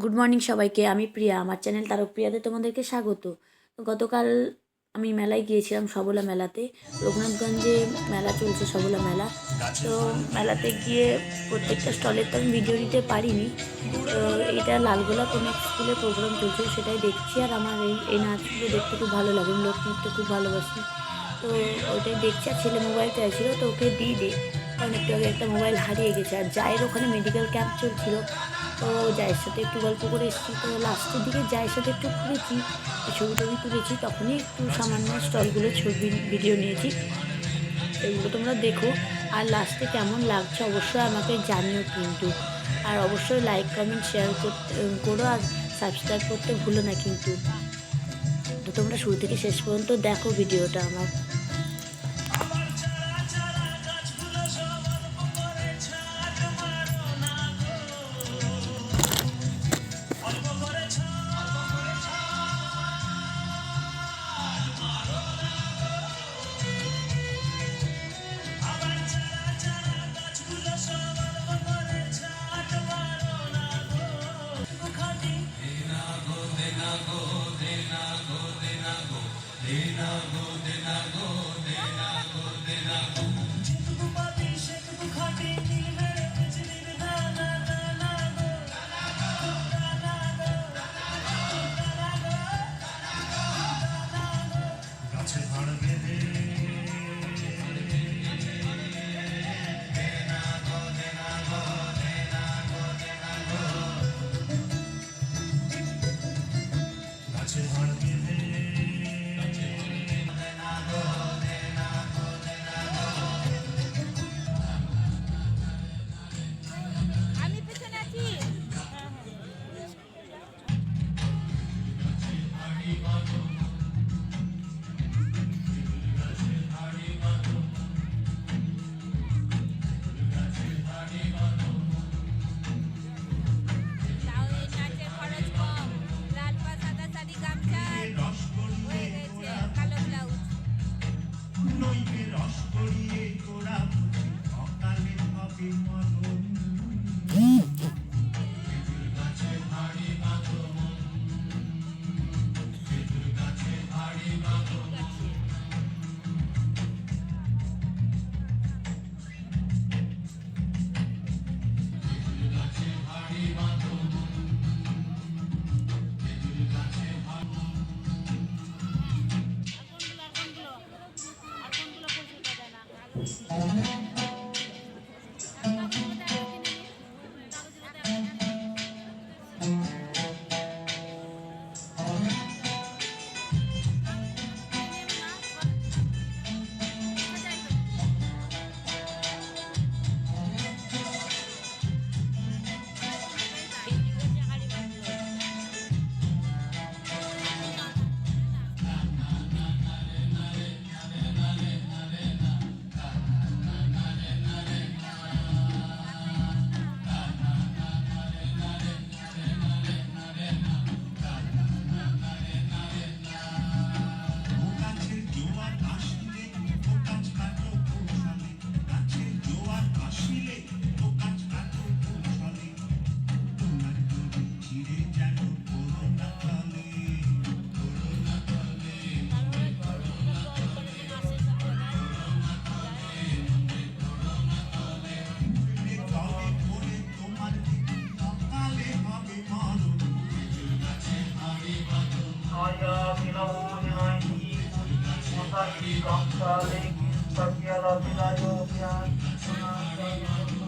Good morning সবাইকে, আমি প্রিয়া, আমার চ্যানেল তারক প্রিয়াতে তোমাদেরকে স্বাগত। গতকাল আমি মেলায় গিয়েছিলাম সবলা মেলাতে, রঘুনাথগঞ্জে মেলা চলছে সবলা মেলা। তো মেলাতে গিয়ে প্রত্যেকটা স্টলের তো আমি ভিডিও দিতে পারিনি। তো এটা লালগোলা কোনো স্কুলে প্রোগ্রাম চলছে সেটাই দেখছি, আর আমার এই এই নাচগুলো দেখতে খুব ভালো লাগে লোকনৃত্য খুব ভালোবাসি। তো ওটাই দেখছি, আর ছেলে মোবাইল চাইছিল তো ওকে দিয়ে দিই। কারণ একটু আগে একটা মোবাইল হারিয়ে গেছে, আর জায়ের ওখানে মেডিকেল ক্যাম্প চলছিল তো জায়ের সাথে একটু গল্প করে এসেছি। তো লাস্টের দিকে জায়ের সাথে একটু ঘুরেছি, ছবি টবি তুলেছি, তখনই একটু সামান্য স্টলগুলো ছবি, ভিডিও নিয়েছি। এগুলো তোমরা দেখো। আর লাস্টে কেমন লাগছে অবশ্যই আমাকে জানিও কিন্তু। আর অবশ্যই লাইক কমেন্ট শেয়ার করতে করো আর সাবস্ক্রাইব করতে ভুলো না কিন্তু। তো তোমরা শুরু থেকে শেষ পর্যন্ত দেখো ভিডিওটা আমার। গাছে Thank you. Kong Kaling Pagkira Pinayo Yan Sumakayang